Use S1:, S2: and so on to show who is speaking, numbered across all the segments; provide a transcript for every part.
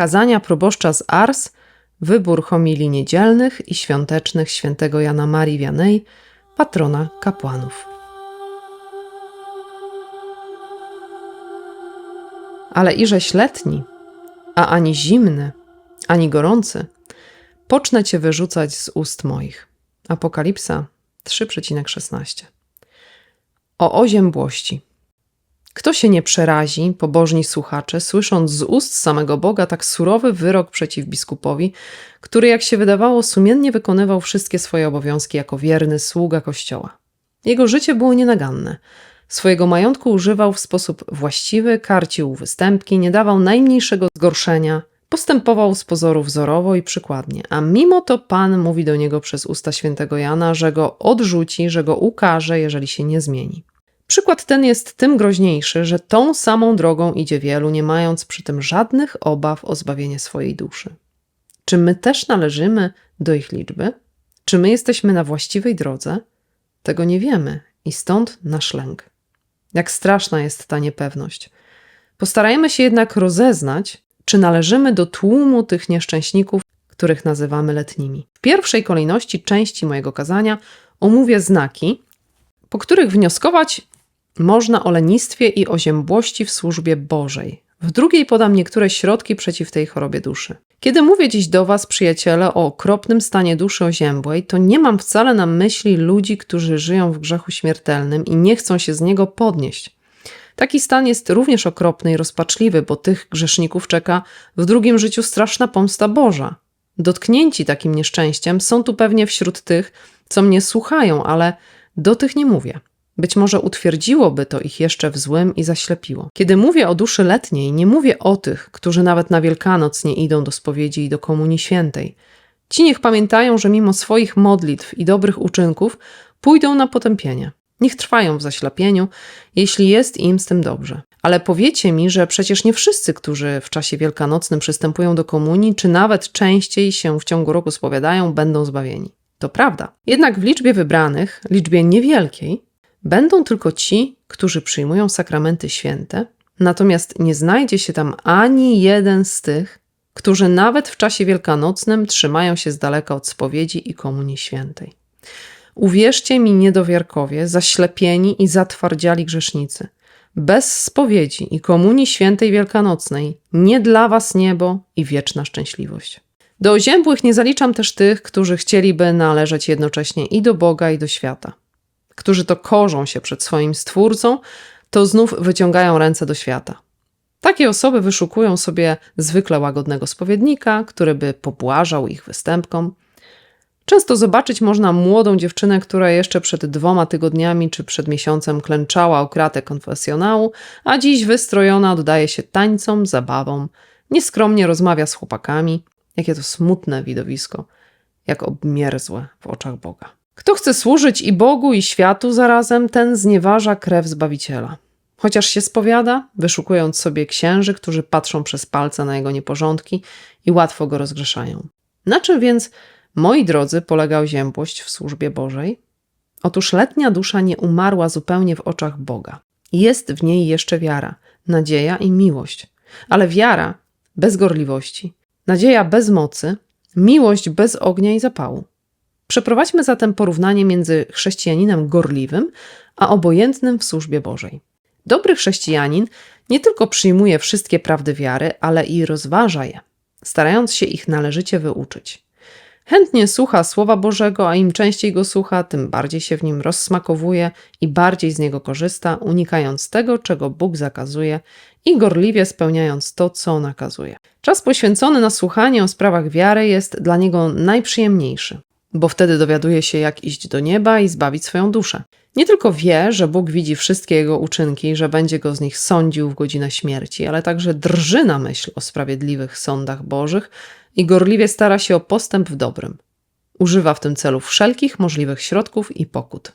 S1: Kazania proboszcza z Ars, wybór homilii niedzielnych i świątecznych świętego Jana Marii Wianej, patrona kapłanów. Ale iżeś letni, a ani zimny, ani gorący, pocznę cię wyrzucać z ust moich. Apokalipsa 3,16 O oziębłości. Kto się nie przerazi, pobożni słuchacze, słysząc z ust samego Boga tak surowy wyrok przeciw biskupowi, który, jak się wydawało, sumiennie wykonywał wszystkie swoje obowiązki jako wierny sługa Kościoła. Jego życie było nienaganne. Swojego majątku używał w sposób właściwy, karcił występki, nie dawał najmniejszego zgorszenia, postępował z pozoru wzorowo i przykładnie, a mimo to Pan mówi do niego przez usta świętego Jana, że go odrzuci, że go ukaże, jeżeli się nie zmieni. Przykład ten jest tym groźniejszy, że tą samą drogą idzie wielu, nie mając przy tym żadnych obaw o zbawienie swojej duszy. Czy my też należymy do ich liczby? Czy my jesteśmy na właściwej drodze? Tego nie wiemy i stąd nasz lęk. Jak straszna jest ta niepewność. Postarajmy się jednak rozeznać, czy należymy do tłumu tych nieszczęśników, których nazywamy letnimi. W pierwszej kolejności części mojego kazania omówię znaki, po których wnioskować można o lenistwie i oziębłości w służbie Bożej. W drugiej podam niektóre środki przeciw tej chorobie duszy. Kiedy mówię dziś do Was, przyjaciele, o okropnym stanie duszy oziębłej, to nie mam wcale na myśli ludzi, którzy żyją w grzechu śmiertelnym i nie chcą się z niego podnieść. Taki stan jest również okropny i rozpaczliwy, bo tych grzeszników czeka w drugim życiu straszna pomsta Boża. Dotknięci takim nieszczęściem są tu pewnie wśród tych, co mnie słuchają, ale do tych nie mówię. Być może utwierdziłoby to ich jeszcze w złym i zaślepiło. Kiedy mówię o duszy letniej, nie mówię o tych, którzy nawet na Wielkanoc nie idą do spowiedzi i do Komunii Świętej. Ci niech pamiętają, że mimo swoich modlitw i dobrych uczynków pójdą na potępienie. Niech trwają w zaślepieniu, jeśli jest im z tym dobrze. Ale powiecie mi, że przecież nie wszyscy, którzy w czasie wielkanocnym przystępują do komunii, czy nawet częściej się w ciągu roku spowiadają, będą zbawieni. To prawda. Jednak w liczbie wybranych, liczbie niewielkiej, Będą tylko ci, którzy przyjmują sakramenty święte, natomiast nie znajdzie się tam ani jeden z tych, którzy nawet w czasie wielkanocnym trzymają się z daleka od spowiedzi i komunii świętej. Uwierzcie mi, niedowiarkowie, zaślepieni i zatwardziali grzesznicy. Bez spowiedzi i komunii świętej wielkanocnej nie dla was niebo i wieczna szczęśliwość. Do oziębłych nie zaliczam też tych, którzy chcieliby należeć jednocześnie i do Boga, i do świata którzy to korzą się przed swoim stwórcą, to znów wyciągają ręce do świata. Takie osoby wyszukują sobie zwykle łagodnego spowiednika, który by pobłażał ich występkom. Często zobaczyć można młodą dziewczynę, która jeszcze przed dwoma tygodniami czy przed miesiącem klęczała o kratę konfesjonału, a dziś wystrojona oddaje się tańcom, zabawom, nieskromnie rozmawia z chłopakami. Jakie to smutne widowisko, jak obmierzłe w oczach Boga. Kto chce służyć i Bogu, i światu zarazem, ten znieważa krew Zbawiciela. Chociaż się spowiada, wyszukując sobie księży, którzy patrzą przez palce na jego nieporządki i łatwo go rozgrzeszają. Na czym więc, moi drodzy, polega oziębłość w służbie Bożej? Otóż letnia dusza nie umarła zupełnie w oczach Boga. Jest w niej jeszcze wiara, nadzieja i miłość. Ale wiara bez gorliwości, nadzieja bez mocy, miłość bez ognia i zapału. Przeprowadźmy zatem porównanie między chrześcijaninem gorliwym, a obojętnym w służbie Bożej. Dobry chrześcijanin nie tylko przyjmuje wszystkie prawdy wiary, ale i rozważa je, starając się ich należycie wyuczyć. Chętnie słucha Słowa Bożego, a im częściej go słucha, tym bardziej się w nim rozsmakowuje i bardziej z niego korzysta, unikając tego, czego Bóg zakazuje i gorliwie spełniając to, co nakazuje. Czas poświęcony na słuchanie o sprawach wiary jest dla niego najprzyjemniejszy bo wtedy dowiaduje się, jak iść do nieba i zbawić swoją duszę. Nie tylko wie, że Bóg widzi wszystkie jego uczynki, że będzie go z nich sądził w godzinę śmierci, ale także drży na myśl o sprawiedliwych sądach Bożych i gorliwie stara się o postęp w dobrym. Używa w tym celu wszelkich możliwych środków i pokut.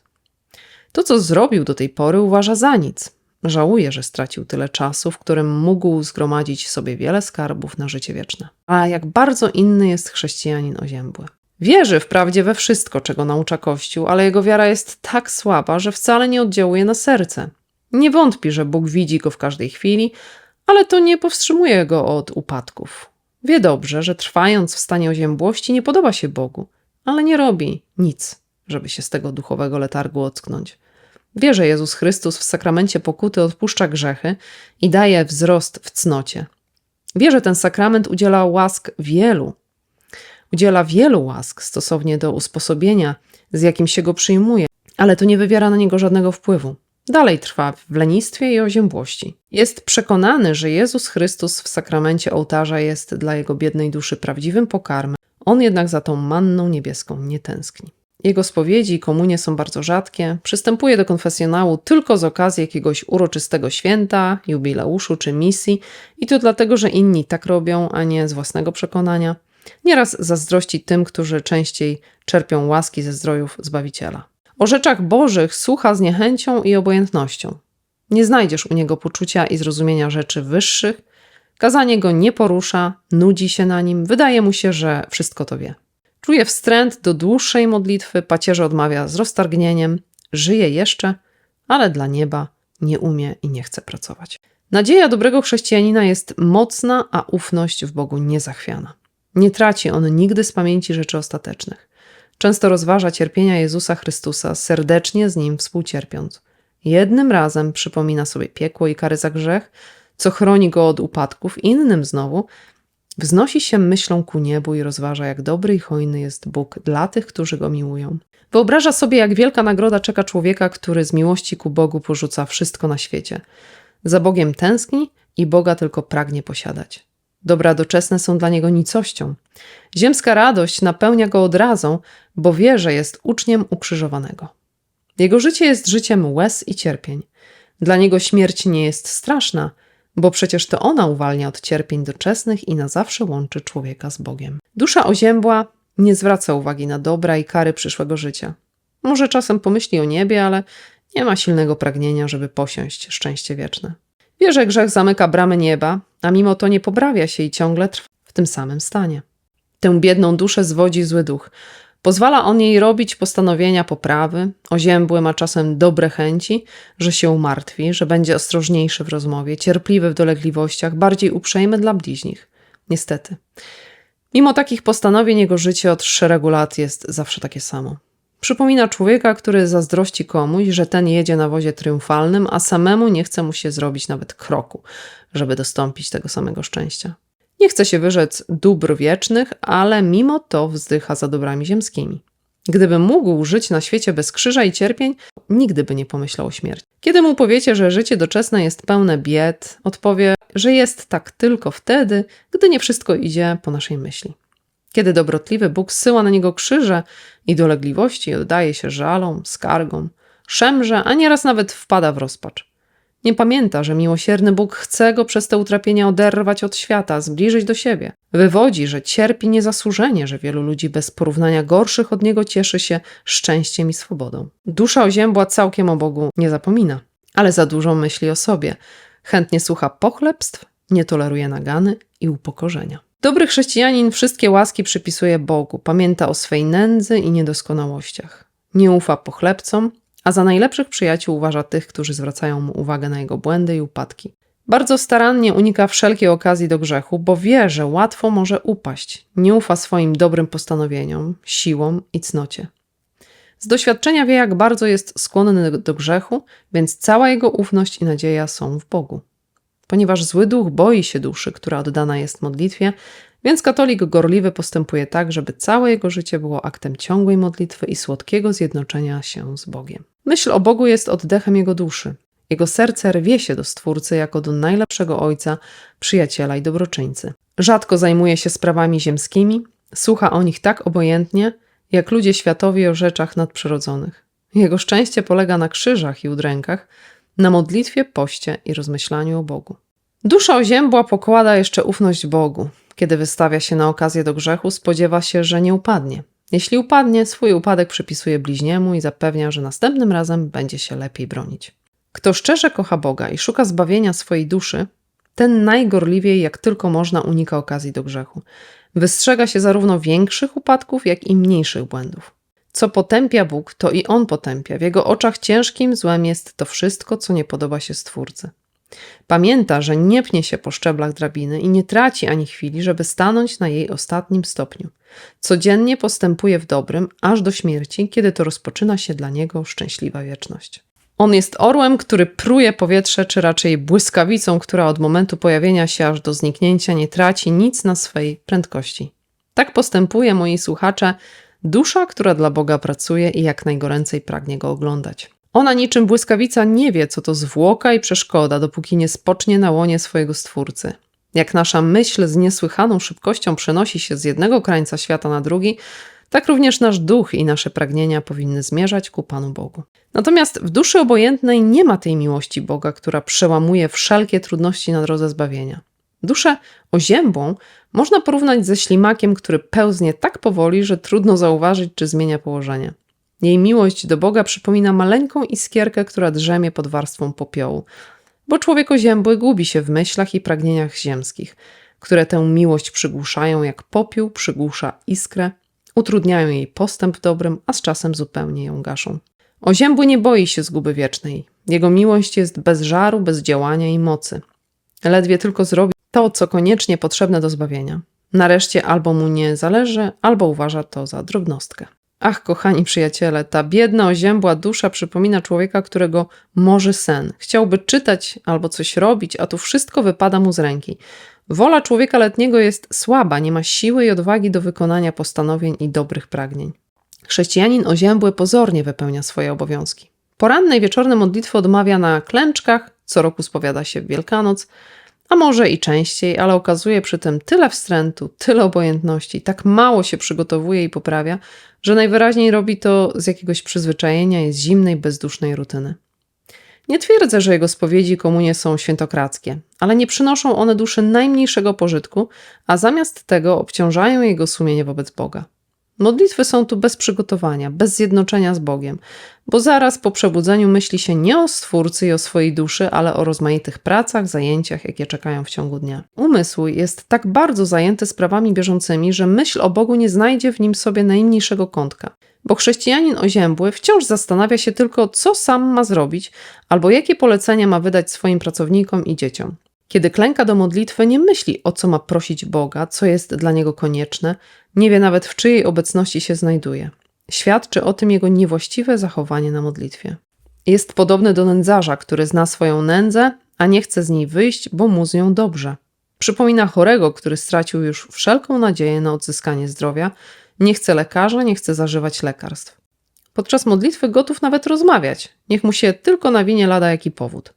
S1: To, co zrobił do tej pory, uważa za nic. Żałuje, że stracił tyle czasu, w którym mógł zgromadzić sobie wiele skarbów na życie wieczne. A jak bardzo inny jest chrześcijanin oziębły. Wierzy wprawdzie we wszystko, czego naucza Kościół, ale jego wiara jest tak słaba, że wcale nie oddziałuje na serce. Nie wątpi, że Bóg widzi go w każdej chwili, ale to nie powstrzymuje go od upadków. Wie dobrze, że trwając w stanie oziębłości nie podoba się Bogu, ale nie robi nic, żeby się z tego duchowego letargu ocknąć. Wie, że Jezus Chrystus w sakramencie pokuty odpuszcza grzechy i daje wzrost w cnocie. Wie, że ten sakrament udziela łask wielu. Udziela wielu łask stosownie do usposobienia, z jakim się go przyjmuje, ale to nie wywiera na niego żadnego wpływu. Dalej trwa w lenistwie i oziębłości. Jest przekonany, że Jezus Chrystus w sakramencie ołtarza jest dla jego biednej duszy prawdziwym pokarmem. On jednak za tą manną niebieską nie tęskni. Jego spowiedzi i komunie są bardzo rzadkie. Przystępuje do konfesjonału tylko z okazji jakiegoś uroczystego święta, jubileuszu czy misji i to dlatego, że inni tak robią, a nie z własnego przekonania. Nieraz zazdrości tym, którzy częściej czerpią łaski ze zdrojów Zbawiciela. O rzeczach bożych słucha z niechęcią i obojętnością. Nie znajdziesz u niego poczucia i zrozumienia rzeczy wyższych. Kazanie go nie porusza, nudzi się na nim, wydaje mu się, że wszystko to wie. Czuje wstręt do dłuższej modlitwy, pacierze odmawia z roztargnieniem, żyje jeszcze, ale dla nieba nie umie i nie chce pracować. Nadzieja dobrego chrześcijanina jest mocna, a ufność w Bogu niezachwiana. Nie traci on nigdy z pamięci rzeczy ostatecznych. Często rozważa cierpienia Jezusa Chrystusa, serdecznie z nim współcierpiąc. Jednym razem przypomina sobie piekło i kary za grzech, co chroni go od upadków, innym znowu wznosi się myślą ku niebu i rozważa, jak dobry i hojny jest Bóg dla tych, którzy go miłują. Wyobraża sobie, jak wielka nagroda czeka człowieka, który z miłości ku Bogu porzuca wszystko na świecie. Za Bogiem tęskni i Boga tylko pragnie posiadać. Dobra doczesne są dla niego nicością. Ziemska radość napełnia go odrazą, bo wie, że jest uczniem ukrzyżowanego. Jego życie jest życiem łez i cierpień. Dla niego śmierć nie jest straszna, bo przecież to ona uwalnia od cierpień doczesnych i na zawsze łączy człowieka z Bogiem. Dusza oziębła nie zwraca uwagi na dobra i kary przyszłego życia. Może czasem pomyśli o niebie, ale nie ma silnego pragnienia, żeby posiąść szczęście wieczne. Wie, że grzech zamyka bramy nieba, a mimo to nie poprawia się i ciągle trwa w tym samym stanie. Tę biedną duszę zwodzi zły duch. Pozwala on jej robić postanowienia poprawy, oziębły ma czasem dobre chęci, że się umartwi, że będzie ostrożniejszy w rozmowie, cierpliwy w dolegliwościach, bardziej uprzejmy dla bliźnich. Niestety. Mimo takich postanowień jego życie od szeregu lat jest zawsze takie samo. Przypomina człowieka, który zazdrości komuś, że ten jedzie na wozie triumfalnym, a samemu nie chce mu się zrobić nawet kroku, żeby dostąpić tego samego szczęścia. Nie chce się wyrzec dóbr wiecznych, ale mimo to wzdycha za dobrami ziemskimi. Gdyby mógł żyć na świecie bez krzyża i cierpień, nigdy by nie pomyślał o śmierci. Kiedy mu powiecie, że życie doczesne jest pełne bied, odpowie, że jest tak tylko wtedy, gdy nie wszystko idzie po naszej myśli. Kiedy dobrotliwy Bóg syła na niego krzyże i dolegliwości oddaje się żalom, skargom, szemrze, a nieraz nawet wpada w rozpacz. Nie pamięta, że miłosierny Bóg chce go przez te utrapienia oderwać od świata, zbliżyć do siebie. Wywodzi, że cierpi niezasłużenie, że wielu ludzi bez porównania gorszych od niego cieszy się szczęściem i swobodą. Dusza oziębła całkiem o Bogu nie zapomina, ale za dużo myśli o sobie. Chętnie słucha pochlebstw, nie toleruje nagany i upokorzenia. Dobry chrześcijanin wszystkie łaski przypisuje Bogu, pamięta o swej nędzy i niedoskonałościach. Nie ufa pochlebcom, a za najlepszych przyjaciół uważa tych, którzy zwracają mu uwagę na jego błędy i upadki. Bardzo starannie unika wszelkiej okazji do grzechu, bo wie, że łatwo może upaść. Nie ufa swoim dobrym postanowieniom, siłom i cnocie. Z doświadczenia wie, jak bardzo jest skłonny do grzechu, więc cała jego ufność i nadzieja są w Bogu. Ponieważ zły duch boi się duszy, która oddana jest modlitwie, więc katolik gorliwy postępuje tak, żeby całe jego życie było aktem ciągłej modlitwy i słodkiego zjednoczenia się z Bogiem. Myśl o Bogu jest oddechem jego duszy. Jego serce rwie się do Stwórcy jako do najlepszego ojca, przyjaciela i dobroczyńcy. Rzadko zajmuje się sprawami ziemskimi, słucha o nich tak obojętnie, jak ludzie światowi o rzeczach nadprzyrodzonych. Jego szczęście polega na krzyżach i udrękach, na modlitwie, poście i rozmyślaniu o Bogu. Dusza oziębła pokłada jeszcze ufność Bogu. Kiedy wystawia się na okazję do grzechu, spodziewa się, że nie upadnie. Jeśli upadnie, swój upadek przypisuje bliźniemu i zapewnia, że następnym razem będzie się lepiej bronić. Kto szczerze kocha Boga i szuka zbawienia swojej duszy, ten najgorliwiej jak tylko można unika okazji do grzechu. Wystrzega się zarówno większych upadków, jak i mniejszych błędów. Co potępia Bóg, to i On potępia. W Jego oczach ciężkim złem jest to wszystko, co nie podoba się Stwórcy. Pamięta, że nie pnie się po szczeblach drabiny i nie traci ani chwili, żeby stanąć na jej ostatnim stopniu. Codziennie postępuje w dobrym, aż do śmierci, kiedy to rozpoczyna się dla niego szczęśliwa wieczność. On jest orłem, który pruje powietrze, czy raczej błyskawicą, która od momentu pojawienia się aż do zniknięcia nie traci nic na swej prędkości. Tak postępuje, moi słuchacze, dusza, która dla Boga pracuje i jak najgoręcej pragnie go oglądać. Ona niczym błyskawica nie wie, co to zwłoka i przeszkoda, dopóki nie spocznie na łonie swojego Stwórcy. Jak nasza myśl z niesłychaną szybkością przenosi się z jednego krańca świata na drugi, tak również nasz duch i nasze pragnienia powinny zmierzać ku Panu Bogu. Natomiast w duszy obojętnej nie ma tej miłości Boga, która przełamuje wszelkie trudności na drodze zbawienia. Duszę oziębłą można porównać ze ślimakiem, który pełznie tak powoli, że trudno zauważyć, czy zmienia położenie. Jej miłość do Boga przypomina maleńką iskierkę, która drzemie pod warstwą popiołu, bo człowiek oziębły gubi się w myślach i pragnieniach ziemskich, które tę miłość przygłuszają jak popiół przygłusza iskrę, utrudniają jej postęp dobrym, a z czasem zupełnie ją gaszą. Oziębły nie boi się zguby wiecznej. Jego miłość jest bez żaru, bez działania i mocy. Ledwie tylko zrobi to, co koniecznie potrzebne do zbawienia. Nareszcie albo mu nie zależy, albo uważa to za drobnostkę. Ach, kochani przyjaciele, ta biedna, oziębła dusza przypomina człowieka, którego może sen. Chciałby czytać albo coś robić, a tu wszystko wypada mu z ręki. Wola człowieka letniego jest słaba, nie ma siły i odwagi do wykonania postanowień i dobrych pragnień. Chrześcijanin oziębły pozornie wypełnia swoje obowiązki. Poranne i wieczorne modlitwy odmawia na klęczkach, co roku spowiada się w Wielkanoc, a może i częściej, ale okazuje przy tym tyle wstrętu, tyle obojętności, tak mało się przygotowuje i poprawia, że najwyraźniej robi to z jakiegoś przyzwyczajenia i z zimnej, bezdusznej rutyny. Nie twierdzę, że jego spowiedzi komunie są świętokradzkie, ale nie przynoszą one duszy najmniejszego pożytku, a zamiast tego obciążają jego sumienie wobec Boga. Modlitwy są tu bez przygotowania, bez zjednoczenia z Bogiem, bo zaraz po przebudzeniu myśli się nie o Stwórcy i o swojej duszy, ale o rozmaitych pracach, zajęciach, jakie czekają w ciągu dnia. Umysł jest tak bardzo zajęty sprawami bieżącymi, że myśl o Bogu nie znajdzie w nim sobie najmniejszego kątka. Bo chrześcijanin oziębły wciąż zastanawia się tylko, co sam ma zrobić, albo jakie polecenia ma wydać swoim pracownikom i dzieciom. Kiedy klęka do modlitwy, nie myśli o co ma prosić Boga, co jest dla niego konieczne, nie wie nawet w czyjej obecności się znajduje. Świadczy o tym jego niewłaściwe zachowanie na modlitwie. Jest podobny do nędzarza, który zna swoją nędzę, a nie chce z niej wyjść, bo mu z nią dobrze. Przypomina chorego, który stracił już wszelką nadzieję na odzyskanie zdrowia, nie chce lekarza, nie chce zażywać lekarstw. Podczas modlitwy gotów nawet rozmawiać, niech mu się tylko nawinie lada jaki powód.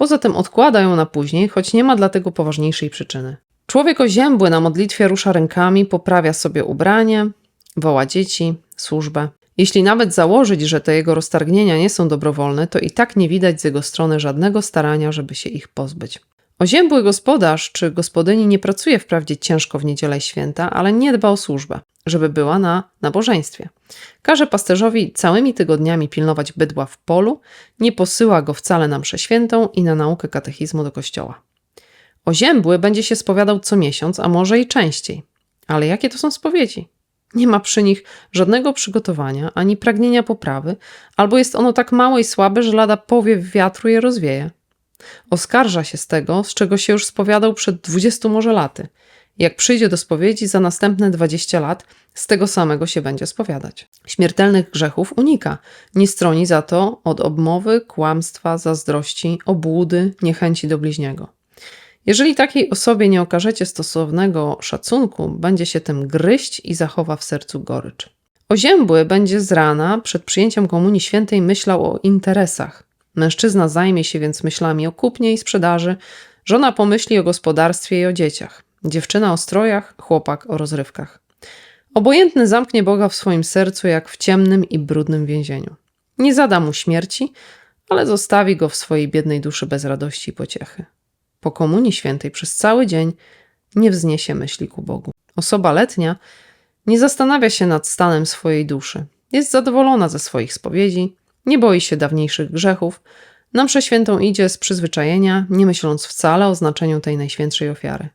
S1: Poza tym odkłada ją na później, choć nie ma dla tego poważniejszej przyczyny. Człowiek oziębły na modlitwie rusza rękami, poprawia sobie ubranie, woła dzieci, służbę. Jeśli nawet założyć, że te jego roztargnienia nie są dobrowolne, to i tak nie widać z jego strony żadnego starania, żeby się ich pozbyć. Oziębły gospodarz czy gospodyni nie pracuje wprawdzie ciężko w niedzielę i święta, ale nie dba o służbę, żeby była na nabożeństwie. Każe pasterzowi całymi tygodniami pilnować bydła w polu, nie posyła go wcale na mszę świętą i na naukę katechizmu do kościoła. Oziębły będzie się spowiadał co miesiąc, a może i częściej. Ale jakie to są spowiedzi? Nie ma przy nich żadnego przygotowania ani pragnienia poprawy, albo jest ono tak małe i słabe, że lada powiew wiatru je rozwieje. Oskarża się z tego, z czego się już spowiadał przed dwudziestu może laty. Jak przyjdzie do spowiedzi za następne dwadzieścia lat, z tego samego się będzie spowiadać. Śmiertelnych grzechów unika, nie stroni za to od obmowy, kłamstwa, zazdrości, obłudy, niechęci do bliźniego. Jeżeli takiej osobie nie okażecie stosownego szacunku, będzie się tym gryźć i zachowa w sercu gorycz. Oziębły będzie z rana przed przyjęciem Komunii Świętej myślał o interesach. Mężczyzna zajmie się więc myślami o kupnie i sprzedaży, żona pomyśli o gospodarstwie i o dzieciach, dziewczyna o strojach, chłopak o rozrywkach. Obojętny zamknie Boga w swoim sercu jak w ciemnym i brudnym więzieniu. Nie zada mu śmierci, ale zostawi go w swojej biednej duszy bez radości i pociechy po Komunii Świętej przez cały dzień nie wzniesie myśli ku Bogu. Osoba letnia nie zastanawia się nad stanem swojej duszy. Jest zadowolona ze swoich spowiedzi, nie boi się dawniejszych grzechów, na mszę świętą idzie z przyzwyczajenia, nie myśląc wcale o znaczeniu tej najświętszej ofiary.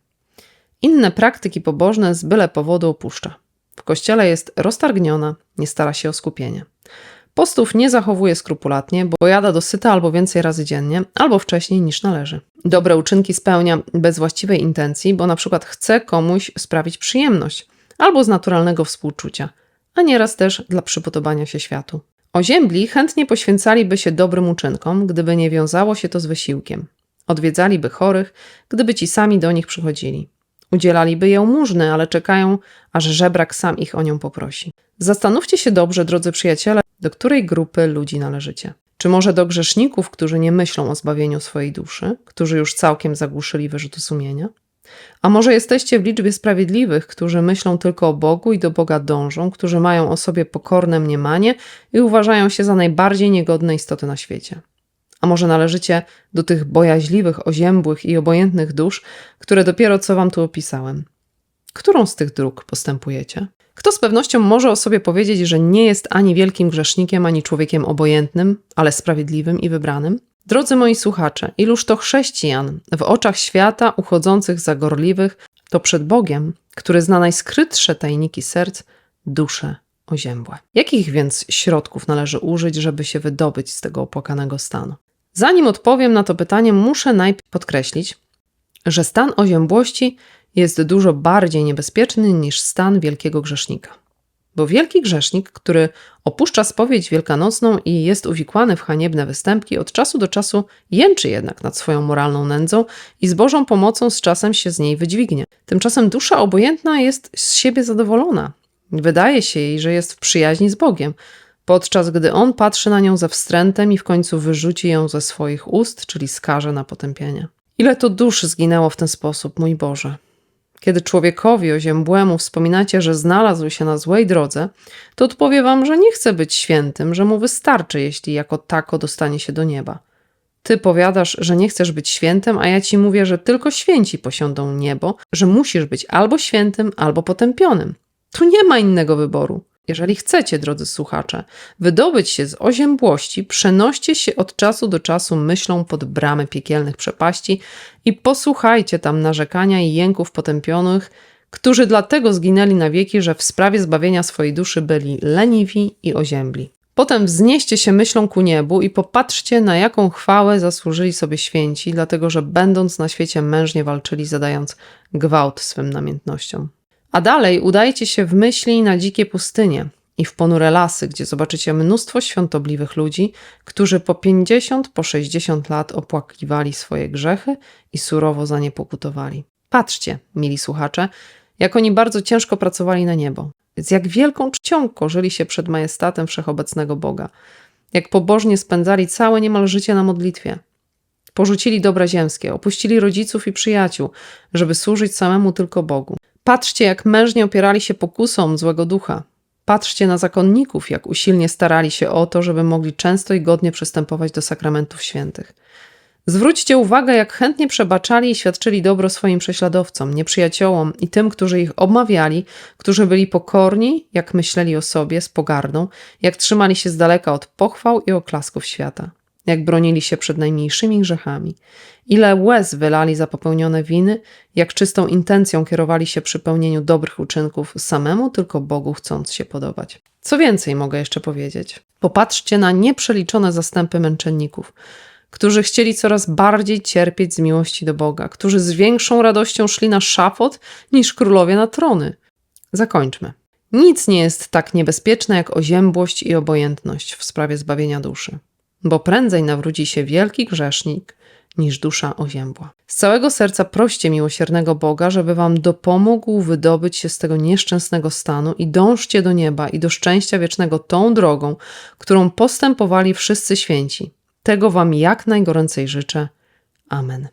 S1: Inne praktyki pobożne z byle powodu opuszcza. W kościele jest roztargniona, nie stara się o skupienie. Postów nie zachowuje skrupulatnie, bo jada dosyta albo więcej razy dziennie, albo wcześniej niż należy. Dobre uczynki spełnia bez właściwej intencji, bo na przykład chce komuś sprawić przyjemność, albo z naturalnego współczucia, a nieraz też dla przypodobania się światu. Oziębli chętnie poświęcaliby się dobrym uczynkom, gdyby nie wiązało się to z wysiłkiem. Odwiedzaliby chorych, gdyby ci sami do nich przychodzili. Udzielaliby jałmużny, ale czekają, aż żebrak sam ich o nią poprosi. Zastanówcie się dobrze, drodzy przyjaciele, do której grupy ludzi należycie. Czy może do grzeszników, którzy nie myślą o zbawieniu swojej duszy, którzy już całkiem zagłuszyli wyrzuty sumienia? A może jesteście w liczbie sprawiedliwych, którzy myślą tylko o Bogu i do Boga dążą, którzy mają o sobie pokorne mniemanie i uważają się za najbardziej niegodne istoty na świecie? A może należycie do tych bojaźliwych, oziębłych i obojętnych dusz, które dopiero co wam tu opisałem? Którą z tych dróg postępujecie? Kto z pewnością może o sobie powiedzieć, że nie jest ani wielkim grzesznikiem, ani człowiekiem obojętnym, ale sprawiedliwym i wybranym? Drodzy moi słuchacze, iluż to chrześcijan w oczach świata uchodzących za gorliwych, to przed Bogiem, który zna najskrytsze tajniki serc, dusze oziębłe. Jakich więc środków należy użyć, żeby się wydobyć z tego opłakanego stanu? Zanim odpowiem na to pytanie, muszę najpierw podkreślić, że stan oziębłości jest dużo bardziej niebezpieczny niż stan wielkiego grzesznika. Bo wielki grzesznik, który opuszcza spowiedź wielkanocną i jest uwikłany w haniebne występki, od czasu do czasu jęczy jednak nad swoją moralną nędzą i z Bożą pomocą z czasem się z niej wydźwignie. Tymczasem dusza obojętna jest z siebie zadowolona. Wydaje się jej, że jest w przyjaźni z Bogiem, podczas gdy on patrzy na nią ze wstrętem i w końcu wyrzuci ją ze swoich ust, czyli skaże na potępienie. Ile to dusz zginęło w ten sposób, mój Boże? Kiedy człowiekowi oziębłemu wspominacie, że znalazł się na złej drodze, to odpowie wam, że nie chce być świętym, że mu wystarczy, jeśli jako tako dostanie się do nieba. Ty powiadasz, że nie chcesz być świętym, a ja ci mówię, że tylko święci posiądą niebo, że musisz być albo świętym, albo potępionym. Tu nie ma innego wyboru. Jeżeli chcecie, drodzy słuchacze, wydobyć się z oziębłości, przenoście się od czasu do czasu myślą pod bramy piekielnych przepaści i posłuchajcie tam narzekania i jęków potępionych, którzy dlatego zginęli na wieki, że w sprawie zbawienia swojej duszy byli leniwi i oziębli. Potem wznieście się myślą ku niebu i popatrzcie, na jaką chwałę zasłużyli sobie święci, dlatego że będąc na świecie mężnie walczyli, zadając gwałt swym namiętnościom. A dalej udajcie się w myśli na dzikie pustynie i w ponure lasy, gdzie zobaczycie mnóstwo świątobliwych ludzi, którzy po 50, po 60 lat opłakiwali swoje grzechy i surowo za nie pokutowali. Patrzcie, mili słuchacze, jak oni bardzo ciężko pracowali na niebo, z jak wielką czcią korzyli się przed majestatem wszechobecnego Boga, jak pobożnie spędzali całe niemal życie na modlitwie. Porzucili dobra ziemskie, opuścili rodziców i przyjaciół, żeby służyć samemu tylko Bogu. Patrzcie, jak mężnie opierali się pokusom złego ducha. Patrzcie na zakonników, jak usilnie starali się o to, żeby mogli często i godnie przystępować do sakramentów świętych. Zwróćcie uwagę, jak chętnie przebaczali i świadczyli dobro swoim prześladowcom, nieprzyjaciołom i tym, którzy ich obmawiali, którzy byli pokorni, jak myśleli o sobie z pogardą, jak trzymali się z daleka od pochwał i oklasków świata jak bronili się przed najmniejszymi grzechami, ile łez wylali za popełnione winy, jak czystą intencją kierowali się przy pełnieniu dobrych uczynków samemu tylko Bogu chcąc się podobać. Co więcej mogę jeszcze powiedzieć? Popatrzcie na nieprzeliczone zastępy męczenników, którzy chcieli coraz bardziej cierpieć z miłości do Boga, którzy z większą radością szli na szafot niż królowie na trony. Zakończmy. Nic nie jest tak niebezpieczne jak oziębłość i obojętność w sprawie zbawienia duszy bo prędzej nawróci się wielki grzesznik niż dusza oziębła. Z całego serca proście miłosiernego Boga, żeby wam dopomógł wydobyć się z tego nieszczęsnego stanu i dążcie do nieba i do szczęścia wiecznego tą drogą, którą postępowali wszyscy święci. Tego wam jak najgoręcej życzę. Amen.